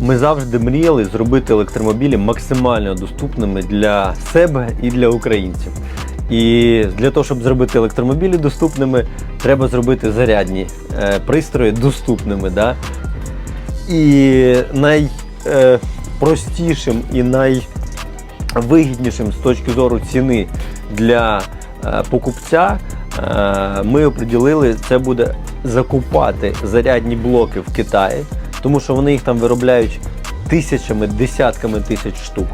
Ми завжди мріяли зробити електромобілі максимально доступними для себе і для українців. І для того, щоб зробити електромобілі доступними, треба зробити зарядні е, пристрої доступними. Да? І найпростішим і найвигіднішим з точки зору ціни для е, покупця е, ми оприділили, це буде закупати зарядні блоки в Китаї, тому що вони їх там виробляють тисячами, десятками тисяч штук.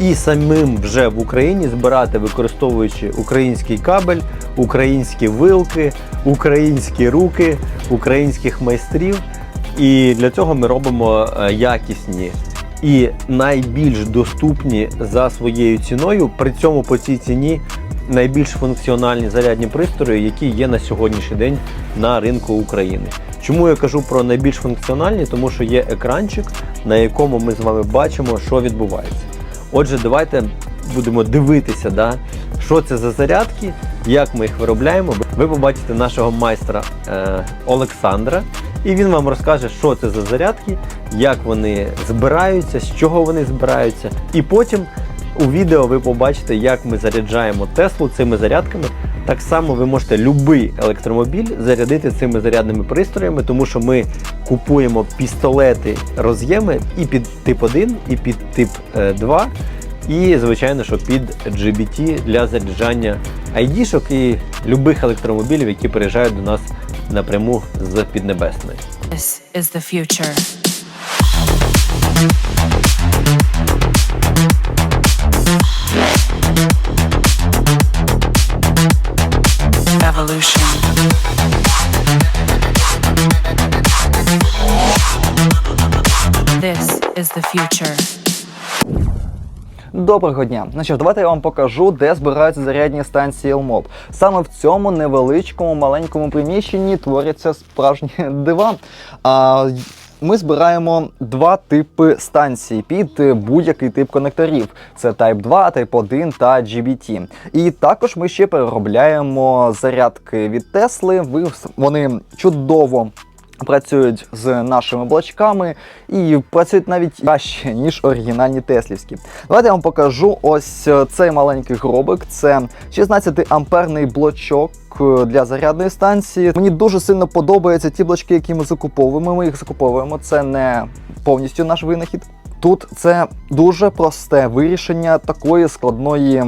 І самим вже в Україні збирати, використовуючи український кабель, українські вилки, українські руки, українських майстрів. І для цього ми робимо е, якісні і найбільш доступні за своєю ціною. При цьому по цій ціні найбільш функціональні зарядні пристрої, які є на сьогоднішній день на ринку України. Чому я кажу про найбільш функціональні? Тому що є екранчик, на якому ми з вами бачимо, що відбувається. Отже, давайте будемо дивитися, да, що це за зарядки, як ми їх виробляємо. Ви побачите нашого майстра е, Олександра, і він вам розкаже, що це за зарядки, як вони збираються, з чого вони збираються. І потім у відео ви побачите, як ми заряджаємо Теслу цими зарядками. Так само ви можете будь-який електромобіль зарядити цими зарядними пристроями, тому що ми купуємо пістолети роз'єми і під тип 1, і під тип 2, і, звичайно, що під GBT для заряджання ID-шок і будь-яких електромобілів, які приїжджають до нас напряму з Піднебесної. This is the future. Future. Доброго дня. Ну що ж, давайте я вам покажу, де збираються зарядні станції Elmob. Саме в цьому невеличкому маленькому приміщенні творяться справжні дива. А, ми збираємо два типи станцій під будь-який тип конекторів: це Type 2, Type 1 та GBT. І також ми ще переробляємо зарядки від Тесли. Вони чудово Працюють з нашими блочками і працюють навіть краще, ніж оригінальні теслівські. Давайте я вам покажу ось е, цей маленький гробик. Це 16 амперний блочок е, для зарядної станції. Мені дуже сильно подобаються ті блочки, які ми закуповуємо. Ми їх закуповуємо. Це не повністю наш винахід. Тут це дуже просте вирішення такої складної.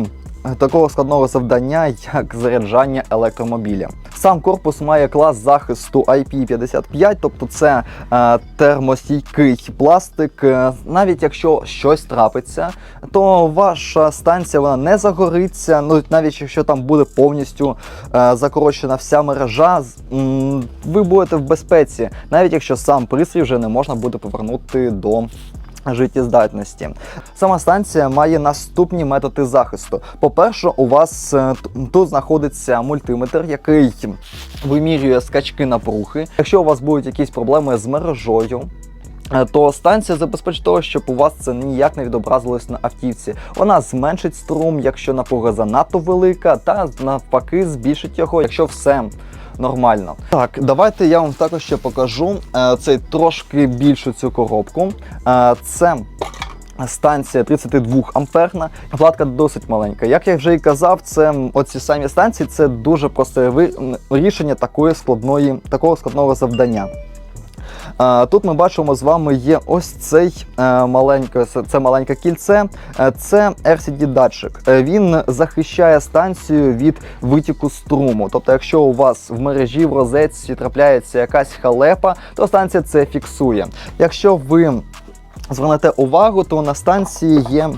Такого складного завдання, як заряджання електромобіля. Сам корпус має клас захисту IP55, тобто це е, термостійкий пластик. Е, навіть якщо щось трапиться, то ваша станція вона не загориться. Ну навіть якщо там буде повністю е, закорочена вся мережа, ви будете в безпеці, навіть якщо сам пристрій вже не можна буде повернути до життєздатності. Сама станція має наступні методи захисту. По-перше, у вас е, тут знаходиться мультиметр, який вимірює скачки напруги. Якщо у вас будуть якісь проблеми з мережою. е, То станція забезпечить того, щоб у вас це ніяк не відобразилось на автівці. Вона зменшить струм, якщо напруга занадто велика, та навпаки збільшить його, якщо все нормально. Так, давайте я вам також ще покажу е, цей трошки більшу цю коробку. Е, це станція 32 амперна. Платка досить маленька. Як я вже і казав, це оці самі станції це дуже просте рішення такої складної, такого складного завдання. Тут ми бачимо з вами є ось цей е, маленьке, це- маленьке кільце. Е, Це RCD датчик. Е, Він захищає станцію від витіку струму. Тобто, якщо у вас в мережі в розетці трапляється якась халепа, то станція це фіксує. Якщо ви звернете увагу, то на станції є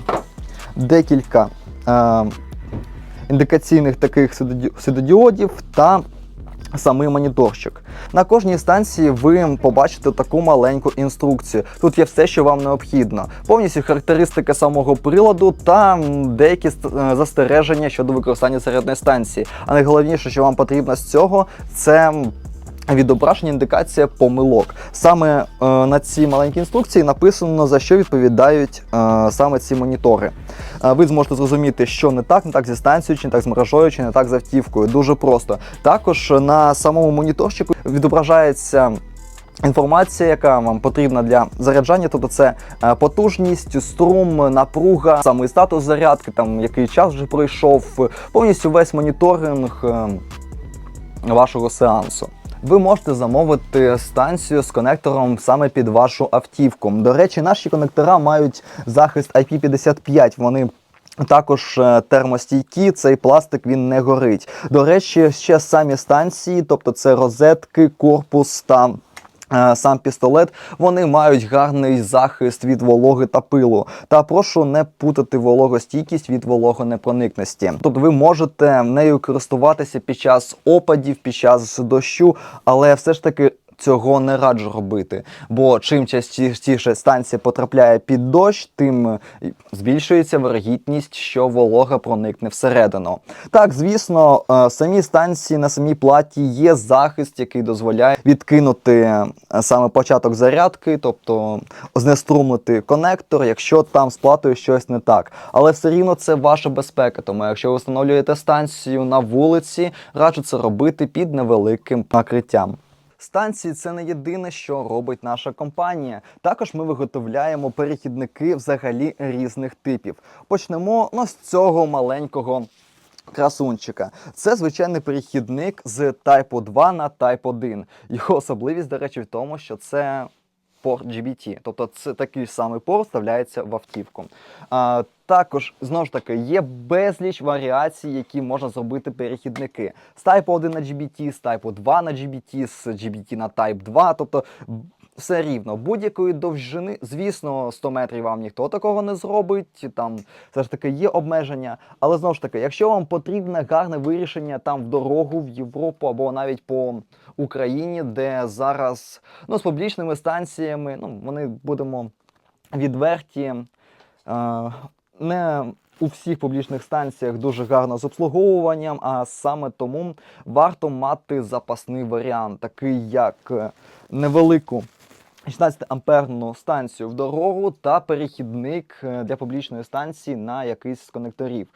декілька індикаційних таких світоді- світодіодів та самий моніторчик. На кожній станції ви побачите таку маленьку інструкцію. Тут є все, що вам необхідно. Повністю характеристики самого приладу та деякі е, застереження щодо використання середньої станції. А найголовніше, що вам потрібно з цього, це відображення індикація помилок. Саме е, на цій маленькій інструкції написано за що відповідають е, саме ці монітори. Е, ви зможете зрозуміти, що не так, не так зі станцією, чи не так з мережою, чи не так з автівкою. Дуже просто. Також на самому моніторчику відображається. Інформація, яка вам потрібна для заряджання, тобто це е, потужність, струм, напруга, самий статус зарядки, там який час вже пройшов, повністю весь моніторинг е, вашого сеансу. Ви можете замовити станцію з конектором саме під вашу автівку. До речі, наші конектора мають захист IP55. Вони також е, термостійкі, цей пластик він не горить. До речі, ще самі станції, тобто це розетки, корпус та сам пістолет, вони мають гарний захист від вологи та пилу. Та прошу не путати вологостійкість від вологонепроникності. Тобто ви можете нею користуватися під час опадів, під час дощу, але все ж таки. Цього не раджу робити, бо чим частіше станція потрапляє під дощ, тим е, збільшується вирогідність, що волога проникне всередину. Так, звісно, е, самі станції на самій платі є захист, який дозволяє відкинути е, саме початок зарядки, тобто знеструмити конектор, якщо там з платою щось не так. Але все рівно це ваша безпека. Тому якщо ви встановлюєте станцію на вулиці, раджу це робити під невеликим накриттям. Станції це не єдине, що робить наша компанія. Також ми виготовляємо перехідники взагалі різних типів. Почнемо ну, з цього маленького. Красунчика. Це звичайний перехідник з Type 2 на Type 1. Його особливість, до речі, в тому, що це порт GBT. Тобто це такий самий порт вставляється в автівку. А, також, знову ж таки, є безліч варіацій, які можна зробити перехідники. З Type 1 на GBT, з Type 2 на GBT, з GBT на Type 2. Тобто все рівно, будь-якої довжини, звісно, 100 метрів вам ніхто такого не зробить. Там все ж таки є обмеження. Але знову ж таки, якщо вам потрібне гарне вирішення там в дорогу в Європу або навіть по Україні, де зараз ну, з публічними станціями, ну вони будемо відверті. Е, не у всіх публічних станціях дуже гарно з обслуговуванням, а саме тому варто мати запасний варіант, такий як е, невелику 16 амперну станцію в дорогу та перехідник е, для публічної станції на якийсь з конекторів.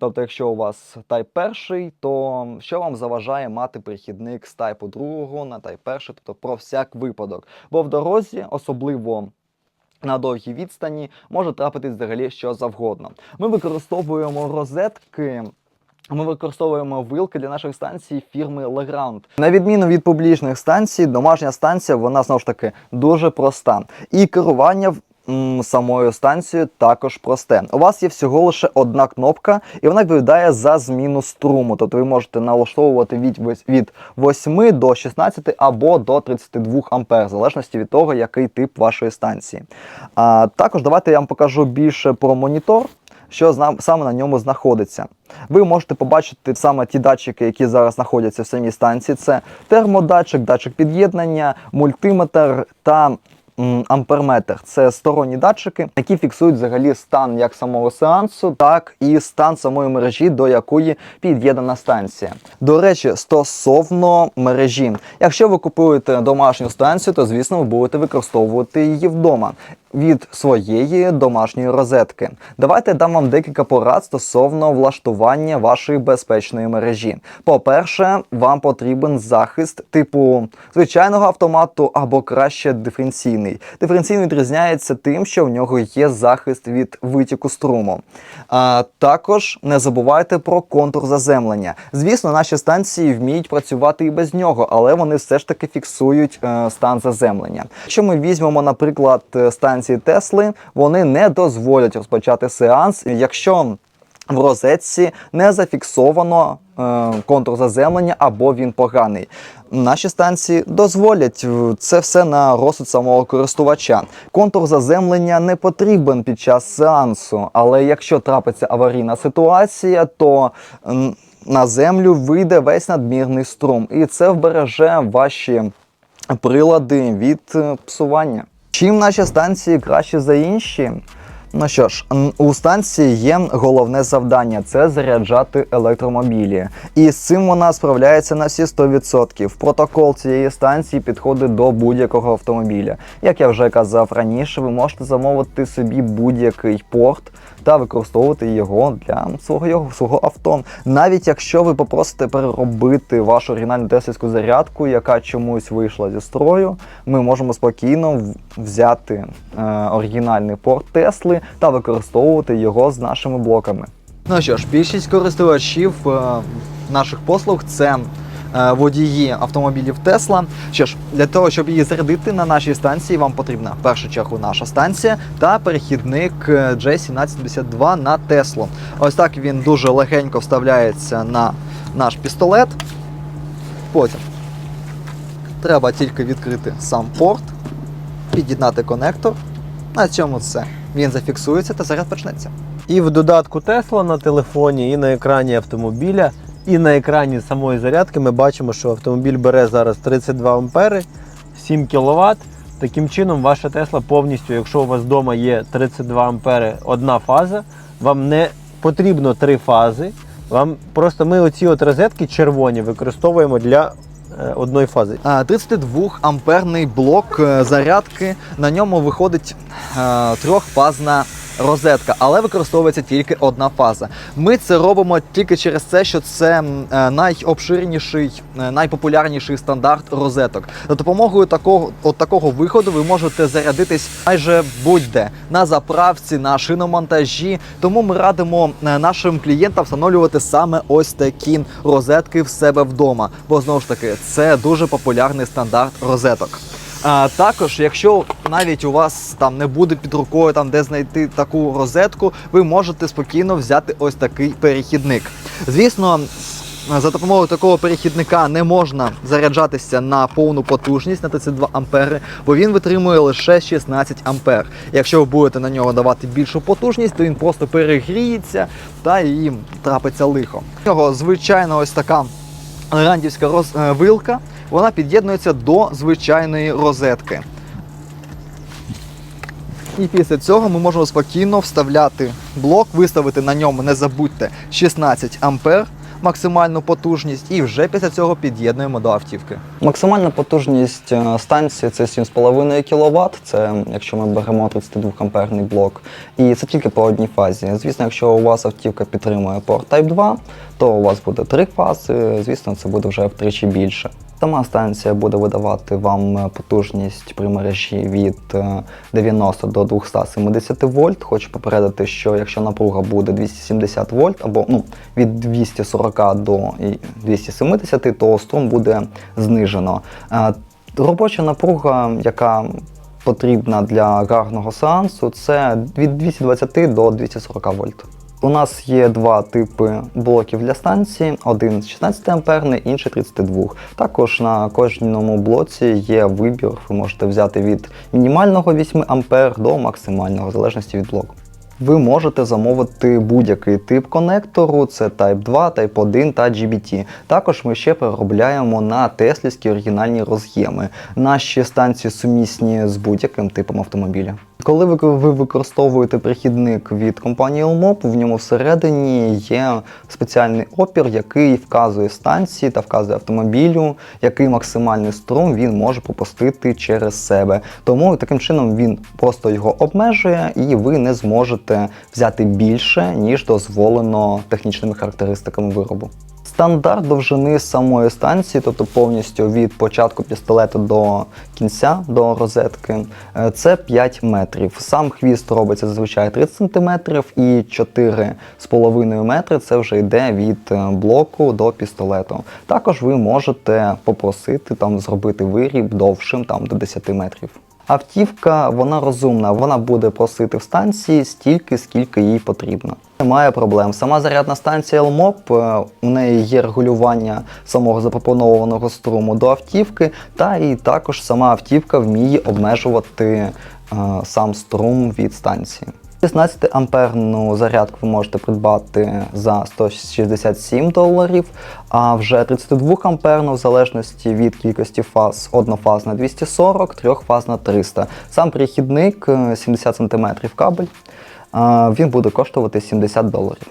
Тобто, якщо у вас Type 1, то що вам заважає мати перехідник з Type 2 на Type 1, тобто про всяк випадок. Бо в дорозі, особливо на довгій відстані, може трапитись взагалі що завгодно. Ми використовуємо розетки. Ми використовуємо вилки для наших станцій фірми Legrand. На відміну від публічних станцій, домашня станція вона знову ж таки дуже проста. І керування самою станцією також просте. У вас є всього лише одна кнопка, і вона відповідає за зміну струму. Тобто ви можете налаштовувати від, від 8 до 16 або до 32 ампер, в залежності від того, який тип вашої станції. А, також давайте я вам покажу більше про монітор. Що саме на ньому знаходиться. Ви можете побачити саме ті датчики, які зараз знаходяться в самій станції. Це термодатчик, датчик під'єднання, мультиметр та амперметр. Це сторонні датчики, які фіксують взагалі стан як самого сеансу, так і стан самої мережі, до якої під'єднана станція. До речі, стосовно мережі, якщо ви купуєте домашню станцію, то звісно ви будете використовувати її вдома. Від своєї домашньої розетки. Давайте дам вам декілька порад стосовно влаштування вашої безпечної мережі. По-перше, вам потрібен захист типу звичайного автомату або краще диференційний. Диференційний відрізняється тим, що в нього є захист від витіку струму. А також не забувайте про контур заземлення. Звісно, наші станції вміють працювати і без нього, але вони все ж таки фіксують е, стан заземлення. Якщо ми візьмемо, наприклад, е, станції Тесли, вони не дозволять розпочати сеанс, якщо в розетці не зафіксовано е, контур заземлення або він поганий. Наші станції дозволять е, це все на розсуд самого користувача. Контур заземлення не потрібен під час сеансу, але якщо трапиться аварійна ситуація, то на землю вийде весь надмірний струм, і це вбереже ваші прилади від е, псування. Чим наші станції краще за інші? Ну що ж, у станції є головне завдання це заряджати електромобілі. І з цим вона справляється на всі 100%. Протокол цієї станції підходить до будь-якого автомобіля. Як я вже казав раніше, ви можете замовити собі будь-який порт та використовувати його для свого, його- свого авто. Навіть якщо ви попросите переробити вашу оригінальну теслівську зарядку, яка чомусь вийшла зі строю, ми можемо спокійно взяти е, оригінальний порт Тесли та використовувати його з нашими блоками. Ну що ж, більшість користувачів е, наших послуг це водії автомобілів Тесла. Що ж, для того, щоб її зарядити на нашій станції, вам потрібна в першу чергу наша станція та перехідник е, J1752 на Теслу. Ось так він дуже легенько вставляється на наш пістолет. Потім треба тільки відкрити сам порт, під'єднати конектор. На цьому все. Він зафіксується та заряд почнеться. І в додатку Tesla на телефоні, і на екрані автомобіля, і на екрані самої зарядки ми бачимо, що автомобіль бере зараз 32 ампери, 7 кВт. Таким чином, ваша Тесла повністю, якщо у вас вдома є 32 ампери, одна фаза, вам не потрібно три фази. Вам просто ми оці от розетки червоні використовуємо для е, одної фази. 32 амперний блок е, зарядки. На ньому виходить е, трьохфазна розетка, але використовується тільки одна фаза. Ми це робимо тільки через те, що це е, найобширніший, е, найпопулярніший стандарт розеток. За допомогою такого, от такого виходу ви можете зарядитись майже будь-де на заправці, на шиномонтажі. Тому ми радимо е, нашим клієнтам встановлювати саме ось такі розетки в себе вдома. Бо знову ж таки, це дуже популярний стандарт розеток. А, також, якщо навіть у вас там не буде під рукою там де знайти таку розетку, ви можете спокійно взяти ось такий перехідник. Звісно. За допомогою такого перехідника не можна заряджатися на повну потужність на 32 ампери, бо він витримує лише 16 ампер. Якщо ви будете на нього давати більшу потужність, то він просто перегріється та і трапиться лихо. У нього звичайно ось така рандівська роз... вона під'єднується до звичайної розетки. І після цього ми можемо спокійно вставляти блок, виставити на ньому, не забудьте, 16 ампер максимальну потужність, і вже після цього під'єднуємо до автівки. Максимальна потужність е, станції це 7,5 кВт. Це якщо ми беремо 32 амперний блок. І це тільки по одній фазі. Звісно, якщо у вас автівка підтримує порт Type 2, то у вас буде три фази. Звісно, це буде вже втричі більше. Сама станція буде видавати вам е, потужність при мережі від е, 90 до 270 вольт. Хочу попередити, що якщо напруга буде 270 вольт або ну, від 240 до 270, то струм буде знижено. Е, Робоча напруга, яка потрібна для гарного сеансу, це від 220 до 240 вольт. У нас є два типи блоків для станції: один 16 амперний, інший 32. Також на кожному блоці є вибір. Ви можете взяти від мінімального 8 ампер до максимального, в залежності від блоку. Ви можете замовити будь-який тип конектору, це Type 2, Type 1 та GBT. Також ми ще переробляємо на теслівські оригінальні роз'єми. Наші станції сумісні з будь-яким типом автомобіля. Коли ви, ви використовуєте прихідник від компанії Elmop, в ньому всередині є спеціальний опір, який вказує станції та вказує автомобілю, який максимальний струм він може пропустити через себе. Тому таким чином він просто його обмежує, і ви не зможете взяти більше, ніж дозволено технічними характеристиками виробу. Стандарт довжини самої станції, тобто повністю від початку пістолету до кінця, до розетки, е, це 5 метрів. Сам хвіст робиться зазвичай 30 см і 4,5 метри це вже йде від е, блоку до пістолету. Також ви можете попросити там зробити виріб довшим там, до 10 метрів. Автівка вона розумна, вона буде просити в станції стільки, скільки їй потрібно. Немає проблем. Сама зарядна станція Elmop, е, у неї є регулювання самого запропонованого струму до автівки, та і також сама автівка вміє обмежувати е, сам струм від станції. 16 амперну зарядку ви можете придбати за 167 доларів, а вже 32 амперну, в залежності від кількості фаз, однофазна 240, трьохфазна 300. Сам перехідник е, 70 см кабель. він буде коштувати 70 доларів.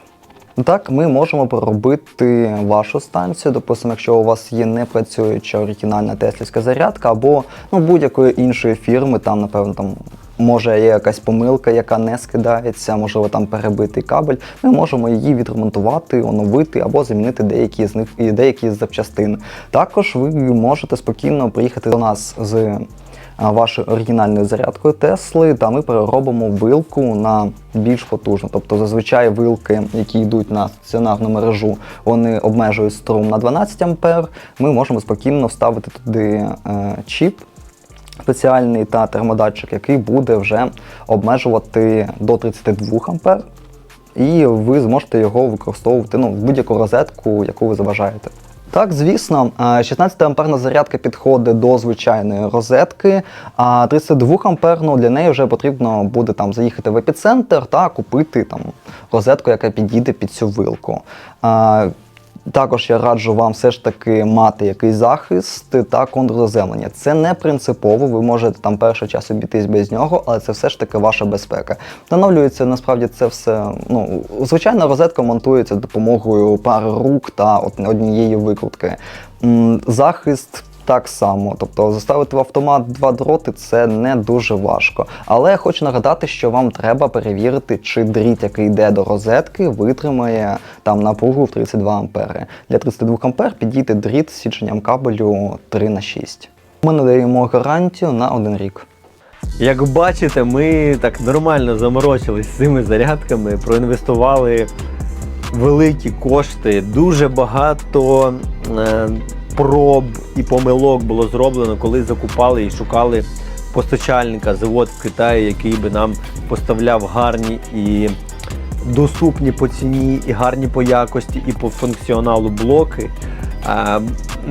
Так, ми можемо поробити вашу станцію. Допустимо, якщо у вас є не працююча оригінальна теслівська зарядка або ну, будь-якої іншої фірми, там, напевно, там може є якась помилка, яка не скидається, можливо, там перебитий кабель. Ми можемо її відремонтувати, оновити або замінити деякі з них і деякі з запчастин. Також ви можете спокійно приїхати до нас з вашою оригінальною зарядкою Тесли, та ми переробимо вилку на більш потужну. Тобто зазвичай вилки, які йдуть на стаціонарну мережу, вони обмежують струм на 12 А. Ми можемо спокійно вставити туди е, чіп. Спеціальний та термодатчик, який буде вже обмежувати до 32 А, і ви зможете його використовувати ну, в будь-яку розетку, яку ви забажаєте. Так, звісно, е, 16 амперна зарядка підходить до звичайної розетки, а 32 амперну для неї вже потрібно буде там заїхати в епіцентр та купити там розетку, яка підійде під цю вилку. Також я раджу вам все ж таки мати якийсь захист та контрзаземлення. Це не принципово, ви можете там перший час обійтись без нього, але це все ж таки ваша безпека. Встановлюється насправді це все. Ну, звичайна розетка монтується допомогою пари рук та однієї викрутки. Захист. Так само, тобто заставити в автомат два дроти це не дуже важко. Але я хочу нагадати, що вам треба перевірити, чи дріт, який йде до розетки, витримає там напругу в 32 ампери. Для 32 ампер підійде дріт з січенням кабелю 3 на 6 Ми надаємо гарантію на один рік. Як бачите, ми так нормально заморочились з цими зарядками, проінвестували великі кошти, дуже багато е, проб і помилок було зроблено, коли закупали і шукали постачальника, завод в Китаї, який би нам поставляв гарні і доступні по ціні, і гарні по якості, і по функціоналу блоки.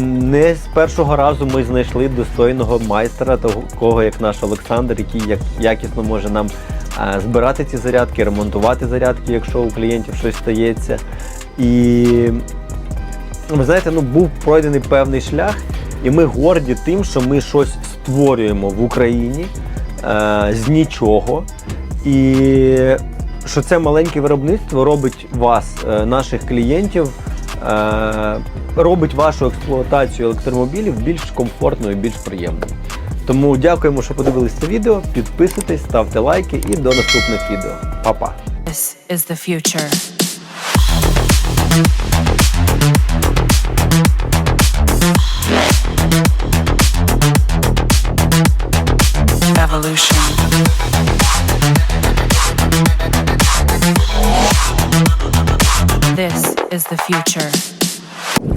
Не з першого разу ми знайшли достойного майстра, такого як наш Олександр, який якісно може нам збирати ці зарядки, ремонтувати зарядки, якщо у клієнтів щось стається. І ви знаєте, ну був пройдений певний шлях, і ми горді тим, що ми щось створюємо в Україні е, з нічого. І що це маленьке виробництво робить вас, е, наших клієнтів, е, робить вашу експлуатацію електромобілів більш комфортною, більш приємною. Тому дякуємо, що подивились це відео. Підписуйтесь, ставте лайки і до наступних відео. Па-па! This is the future. Future.